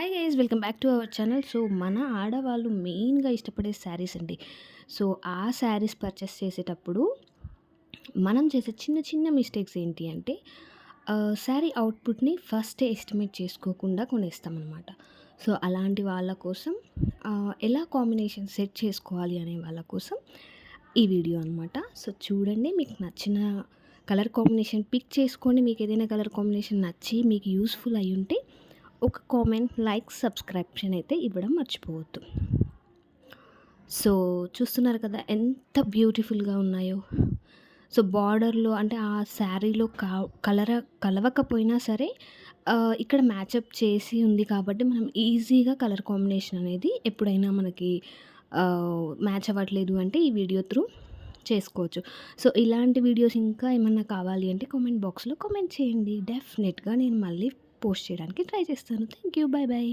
Hi guys welcome back to our channel so మన ఆడవాళ్ళు మెయిన్గా ఇష్టపడే శారీస్ అండి. సో ఆ శారీస్ పర్చేస్ చేసేటప్పుడు మనం చేసే చిన్న చిన్న మిస్టేక్స్ ఏంటి అంటే శారీ అవుట్పుట్ని ఫస్టే ఎస్టిమేట్ చేసుకోకుండా కొనేస్తామన్నమాట. సో అలాంటి వాళ్ళ కోసం ఎలా కాంబినేషన్ సెట్ చేసుకోవాలి అనే వాళ్ళ కోసం ఈ వీడియో అనమాట సో చూడండి మీకు నచ్చిన కలర్ కాంబినేషన్ పిక్ చేసుకొని మీకు ఏదైనా కలర్ కాంబినేషన్ నచ్చి మీకు యూస్ఫుల్ అయి ఉంటే ఒక కామెంట్ లైక్ సబ్స్క్రిప్షన్ అయితే ఇవ్వడం మర్చిపోవద్దు. సో చూస్తున్నారు కదా ఎంత బ్యూటిఫుల్గా ఉన్నాయో. సో బార్డర్లో అంటే ఆ శారీలో కా కలర కలవకపోయినా సరే ఇక్కడ మ్యాచప్ చేసి ఉంది కాబట్టి మనం ఈజీగా కలర్ కాంబినేషన్ అనేది ఎప్పుడైనా మనకి మ్యాచ్ అవ్వట్లేదు అంటే ఈ వీడియో త్రూ చేసుకోవచ్చు. సో ఇలాంటి వీడియోస్ ఇంకా ఏమన్నా కావాలి అంటే కామెంట్ బాక్స్లో కామెంట్ చేయండి. డెఫినెట్గా నేను మళ్ళీ పోస్ట్ చేయడానికి ట్రై చేస్తాను. Thank you bye bye.